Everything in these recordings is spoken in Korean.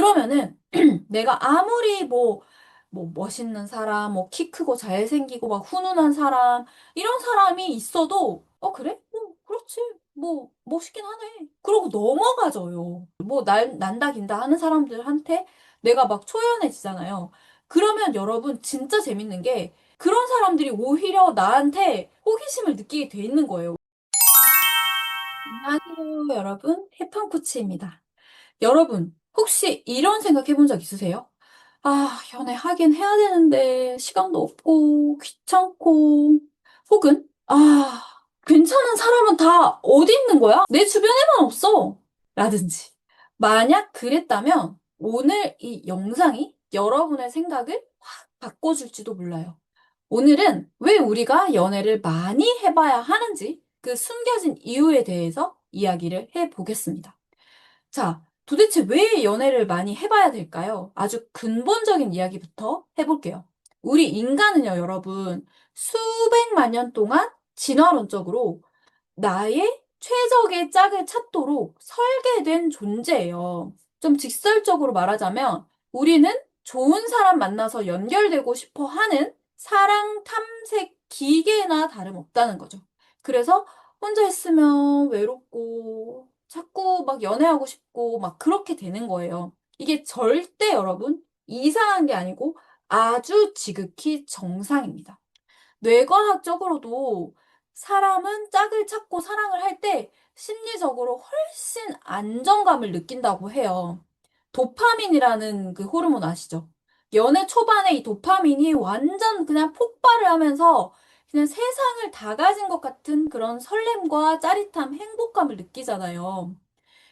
그러면은 내가 아무리 뭐, 뭐 멋있는 사람, 뭐 키 크고 잘생기고 막 훈훈한 사람, 이런 사람이 있어도, 어, 그래? 뭐, 그렇지. 뭐, 멋있긴 하네. 그러고 넘어가져요. 뭐, 날, 난다, 긴다 하는 사람들한테 내가 막 초연해지잖아요. 그러면 여러분, 진짜 재밌는 게, 그런 사람들이 오히려 나한테 호기심을 느끼게 돼 있는 거예요. 안녕하세요, 여러분. 해판코치입니다. 여러분, 혹시 이런 생각 해본 적 있으세요? 아, 연애하긴 해야 되는데, 시간도 없고, 귀찮고, 혹은, 아, 괜찮은 사람은 다 어디 있는 거야? 내 주변에만 없어. 라든지. 만약 그랬다면, 오늘 이 영상이 여러분의 생각을 확 바꿔줄지도 몰라요. 오늘은 왜 우리가 연애를 많이 해봐야 하는지, 그 숨겨진 이유에 대해서 이야기를 해보겠습니다. 자, 도대체 왜 연애를 많이 해봐야 될까요? 아주 근본적인 이야기부터 해볼게요. 우리 인간은요, 여러분, 수백만 년 동안 진화론적으로 나의 최적의 짝을 찾도록 설계된 존재예요. 좀 직설적으로 말하자면, 우리는 좋은 사람 만나서 연결되고 싶어 하는 사랑 탐색 기계나 다름없다는 거죠. 그래서 혼자 있으면 외롭고 자꾸 막 연애하고 싶고 막 그렇게 되는 거예요. 이게 절대 여러분 이상한 게 아니고 아주 지극히 정상입니다. 뇌과학적으로도 사람은 짝을 찾고 사랑을 할 때 심리적으로 훨씬 안정감을 느낀다고 해요. 도파민이라는 그 호르몬 아시죠? 연애 초반에 이 도파민이 완전 그냥 폭발을 하면서 그냥 세상을 다 가진 것 같은 그런 설렘과 짜릿함, 행복감을 느끼잖아요.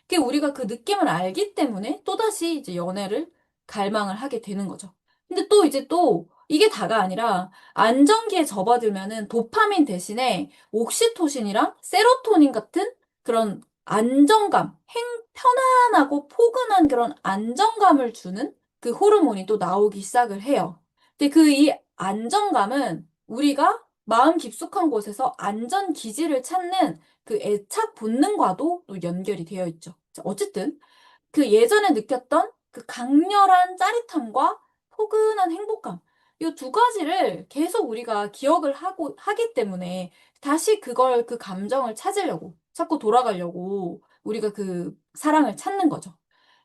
그게 우리가 그 느낌을 알기 때문에 또다시 이제 연애를 갈망을 하게 되는 거죠. 근데 또 이제 또 이게 다가 아니라 안정기에 접어들면은 도파민 대신에 옥시토신이랑 세로토닌 같은 그런 안정감, 행, 편안하고 포근한 그런 안정감을 주는 그 호르몬이 또 나오기 시작을 해요. 근데 그 이 안정감은 우리가 마음 깊숙한 곳에서 안전 기지를 찾는 그 애착 본능과도 또 연결이 되어 있죠. 자, 어쨌든 그 예전에 느꼈던 그 강렬한 짜릿함과 포근한 행복감 이 두 가지를 계속 우리가 기억을 하고 하기 때문에 다시 그걸 그 감정을 찾으려고 자꾸 돌아가려고 우리가 그 사랑을 찾는 거죠.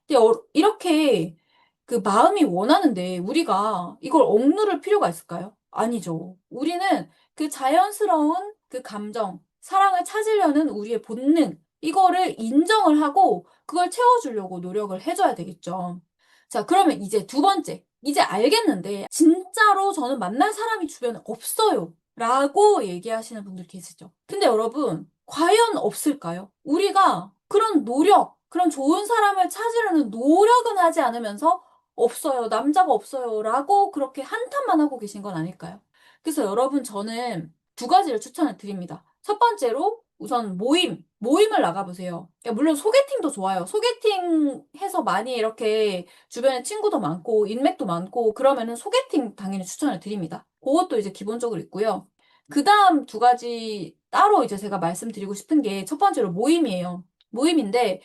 근데 어, 이렇게 그 마음이 원하는데 우리가 이걸 억누를 필요가 있을까요? 아니죠. 우리는 그 자연스러운 그 감정, 사랑을 찾으려는 우리의 본능, 이거를 인정을 하고 그걸 채워주려고 노력을 해줘야 되겠죠. 자, 그러면 이제 두 번째. 이제 알겠는데, 진짜로 저는 만날 사람이 주변에 없어요. 라고 얘기하시는 분들 계시죠. 근데 여러분, 과연 없을까요? 우리가 그런 노력, 그런 좋은 사람을 찾으려는 노력은 하지 않으면서 없어요. 남자가 없어요. 라고 그렇게 한탄만 하고 계신 건 아닐까요? 그래서 여러분, 저는 두 가지를 추천을 드립니다. 첫 번째로 우선 모임, 모임을 나가보세요. 물론 소개팅도 좋아요. 소개팅 해서 많이 이렇게 주변에 친구도 많고, 인맥도 많고, 그러면은 소개팅 당연히 추천을 드립니다. 그것도 이제 기본적으로 있고요. 그 다음 두 가지 따로 이제 제가 말씀드리고 싶은 게 첫 번째로 모임이에요. 모임인데,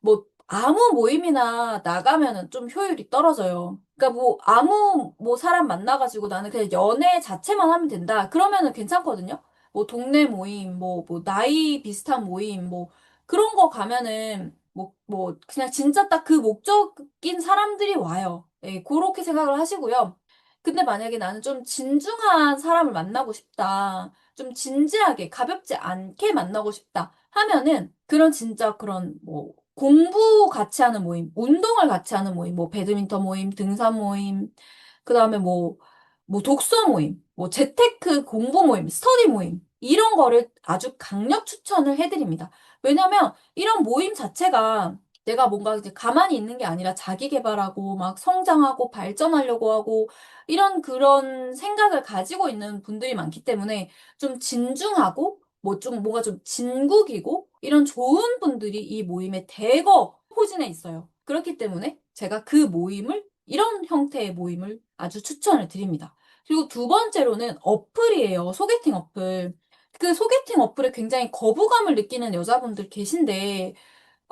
뭐, 아무 모임이나 나가면은 좀 효율이 떨어져요. 그러니까 뭐 아무 뭐 사람 만나가지고 나는 그냥 연애 자체만 하면 된다. 그러면은 괜찮거든요. 뭐 동네 모임, 뭐, 뭐 나이 비슷한 모임, 뭐 그런 거 가면은 뭐, 뭐 그냥 진짜 딱 그 목적인 사람들이 와요. 예, 그렇게 생각을 하시고요. 근데 만약에 나는 좀 진중한 사람을 만나고 싶다. 좀 진지하게, 가볍지 않게 만나고 싶다. 하면은 그런 진짜 그런 뭐 공부 같이 하는 모임, 운동을 같이 하는 모임, 뭐 배드민턴 모임, 등산 모임, 그 다음에 뭐, 뭐 독서 모임, 뭐 재테크 공부 모임, 스터디 모임, 이런 거를 아주 강력 추천을 해드립니다. 왜냐면 이런 모임 자체가 내가 뭔가 이제 가만히 있는 게 아니라 자기 개발하고 막 성장하고 발전하려고 하고 이런 그런 생각을 가지고 있는 분들이 많기 때문에 좀 진중하고 뭐 좀 뭔가 좀 진국이고 이런 좋은 분들이 이 모임에 대거 포진해 있어요. 그렇기 때문에 제가 그 모임을 이런 형태의 모임을 아주 추천을 드립니다. 그리고 두 번째로는 어플이에요. 소개팅 어플. 그 소개팅 어플에 굉장히 거부감을 느끼는 여자분들 계신데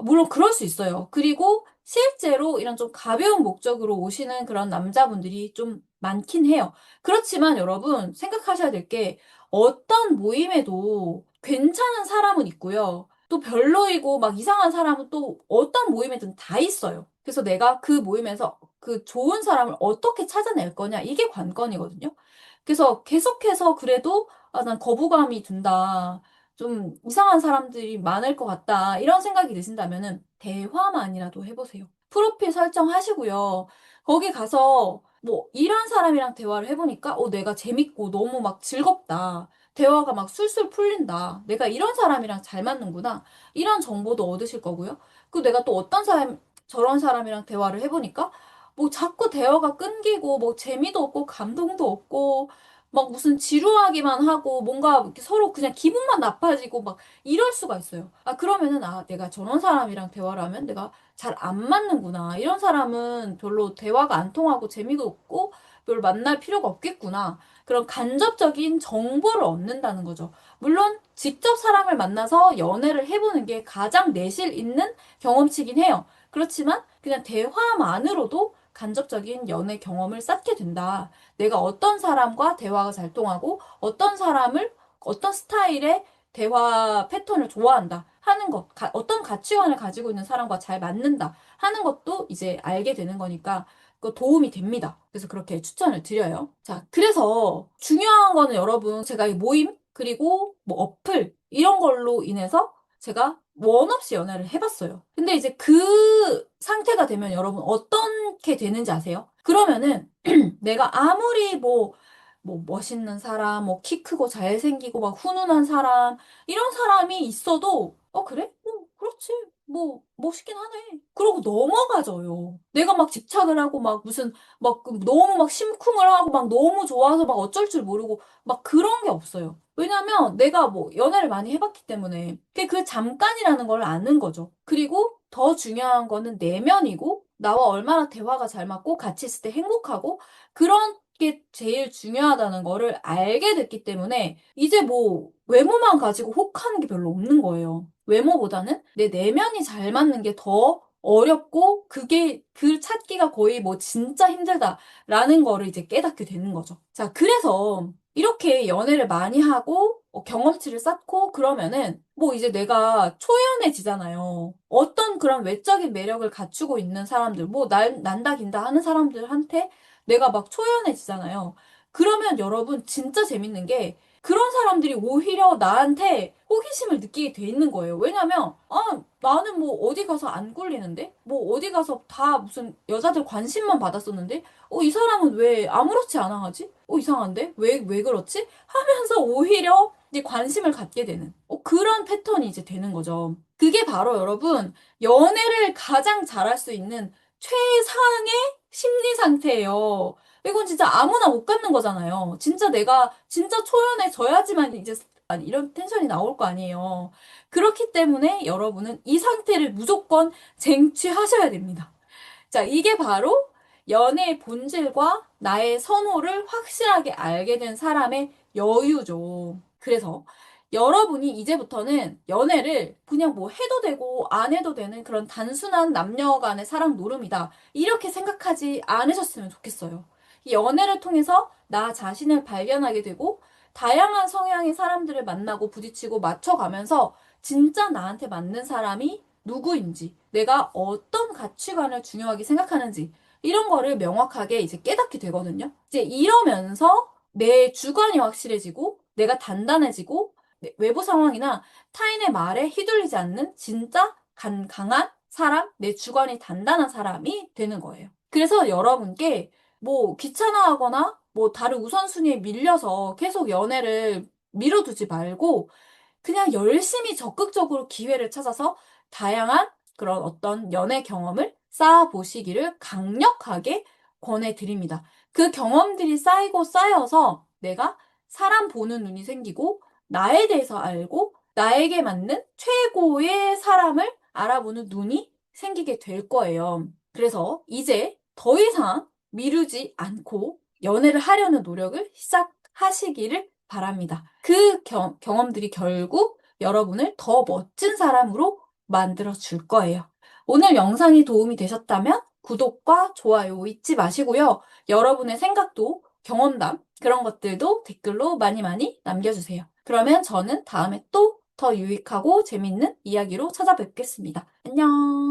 물론 그럴 수 있어요. 그리고 실제로 이런 좀 가벼운 목적으로 오시는 그런 남자분들이 좀 많긴 해요. 그렇지만 여러분 생각하셔야 될 게 어떤 모임에도 괜찮은 사람은 있고요. 또 별로이고 막 이상한 사람은 또 어떤 모임에든 다 있어요. 그래서 내가 그 모임에서 그 좋은 사람을 어떻게 찾아낼 거냐 이게 관건이거든요. 그래서 계속해서 그래도 아, 난 거부감이 든다. 좀 이상한 사람들이 많을 것 같다. 이런 생각이 드신다면은 대화만이라도 해보세요. 프로필 설정하시고요. 거기 가서 뭐 이런 사람이랑 대화를 해보니까 어, 내가 재밌고 너무 막 즐겁다. 대화가 막 술술 풀린다. 내가 이런 사람이랑 잘 맞는구나. 이런 정보도 얻으실 거고요. 그 내가 또 어떤 사람, 저런 사람이랑 대화를 해보니까 뭐 자꾸 대화가 끊기고 뭐 재미도 없고 감동도 없고 막 무슨 지루하기만 하고 뭔가 서로 그냥 기분만 나빠지고 막 이럴 수가 있어요. 아, 그러면은 아, 내가 저런 사람이랑 대화를 하면 내가 잘 안 맞는구나. 이런 사람은 별로 대화가 안 통하고 재미도 없고 별로 만날 필요가 없겠구나. 그런 간접적인 정보를 얻는다는 거죠. 물론 직접 사람을 만나서 연애를 해보는 게 가장 내실 있는 경험치긴 해요. 그렇지만 그냥 대화만으로도 간접적인 연애 경험을 쌓게 된다. 내가 어떤 사람과 대화가 잘 통하고 어떤 사람을 어떤 스타일의 대화 패턴을 좋아한다 하는 것, 가, 어떤 가치관을 가지고 있는 사람과 잘 맞는다 하는 것도 이제 알게 되는 거니까 그 도움이 됩니다. 그래서 그렇게 추천을 드려요. 자, 그래서 중요한 거는 여러분 제가 이 모임 그리고 뭐 어플 이런 걸로 인해서 제가 원 없이 연애를 해봤어요. 근데 이제 그 상태가 되면 여러분 어떻게 되는지 아세요? 그러면은 내가 아무리 뭐, 뭐 멋있는 사람, 뭐 키 크고 잘생기고 막 훈훈한 사람, 이런 사람이 있어도, 어, 그래? 뭐, 그렇지. 뭐, 멋있긴 하네. 그러고 넘어가져요. 내가 막 집착을 하고 막 무슨, 막그 너무 막 심쿵을 하고 막 너무 좋아서 막 어쩔 줄 모르고 막 그런 게 없어요. 왜냐면 내가 뭐 연애를 많이 해봤기 때문에 그게 그 잠깐이라는 걸 아는 거죠. 그리고 더 중요한 거는 내면이고 나와 얼마나 대화가 잘 맞고 같이 있을 때 행복하고 그런 게 제일 중요하다는 거를 알게 됐기 때문에 이제 뭐 외모만 가지고 혹하는 게 별로 없는 거예요. 외모보다는 내 내면이 잘 맞는 게 더 어렵고 그게 그 찾기가 거의 뭐 진짜 힘들다라는 거를 이제 깨닫게 되는 거죠. 자, 그래서 이렇게 연애를 많이 하고 어, 경험치를 쌓고 그러면은 뭐 이제 내가 초연해지잖아요. 어떤 그런 외적인 매력을 갖추고 있는 사람들, 뭐 날, 난다 긴다 하는 사람들한테 내가 막 초연해지잖아요. 그러면 여러분 진짜 재밌는 게 그런 사람들이 오히려 나한테 호기심을 느끼게 돼 있는 거예요. 왜냐면, 아, 나는 뭐 어디 가서 안 꿀리는데? 뭐 어디 가서 다 무슨 여자들 관심만 받았었는데? 어, 이 사람은 왜 아무렇지 않아 하지? 어, 이상한데? 왜, 왜 그렇지? 하면서 오히려 이제 관심을 갖게 되는, 어, 그런 패턴이 이제 되는 거죠. 그게 바로 여러분, 연애를 가장 잘할 수 있는 최상의 심리 상태예요. 이건 진짜 아무나 못 갖는 거잖아요. 진짜 내가 진짜 초연해져야지만 이제 이런 텐션이 나올 거 아니에요. 그렇기 때문에 여러분은 이 상태를 무조건 쟁취하셔야 됩니다. 자, 이게 바로 연애의 본질과 나의 선호를 확실하게 알게 된 사람의 여유죠. 그래서 여러분이 이제부터는 연애를 그냥 뭐 해도 되고 안 해도 되는 그런 단순한 남녀 간의 사랑 노름이다. 이렇게 생각하지 않으셨으면 좋겠어요. 이 연애를 통해서 나 자신을 발견하게 되고 다양한 성향의 사람들을 만나고 부딪히고 맞춰가면서 진짜 나한테 맞는 사람이 누구인지, 내가 어떤 가치관을 중요하게 생각하는지, 이런 거를 명확하게 이제 깨닫게 되거든요. 이제 이러면서 내 주관이 확실해지고, 내가 단단해지고, 외부 상황이나 타인의 말에 휘둘리지 않는 진짜 간, 강한 사람, 내 주관이 단단한 사람이 되는 거예요. 그래서 여러분께 뭐 귀찮아하거나 뭐 다른 우선순위에 밀려서 계속 연애를 미뤄두지 말고 그냥 열심히 적극적으로 기회를 찾아서 다양한 그런 어떤 연애 경험을 쌓아보시기를 강력하게 권해드립니다. 그 경험들이 쌓이고 쌓여서 내가 사람 보는 눈이 생기고 나에 대해서 알고 나에게 맞는 최고의 사람을 알아보는 눈이 생기게 될 거예요. 그래서 이제 더 이상 미루지 않고 연애를 하려는 노력을 시작하시기를 바랍니다. 그 경, 경험들이 결국 여러분을 더 멋진 사람으로 만들어 줄 거예요. 오늘 영상이 도움이 되셨다면 구독과 좋아요 잊지 마시고요. 여러분의 생각도 경험담 그런 것들도 댓글로 많이 많이 남겨주세요. 그러면 저는 다음에 또 더 유익하고 재밌는 이야기로 찾아뵙겠습니다. 안녕!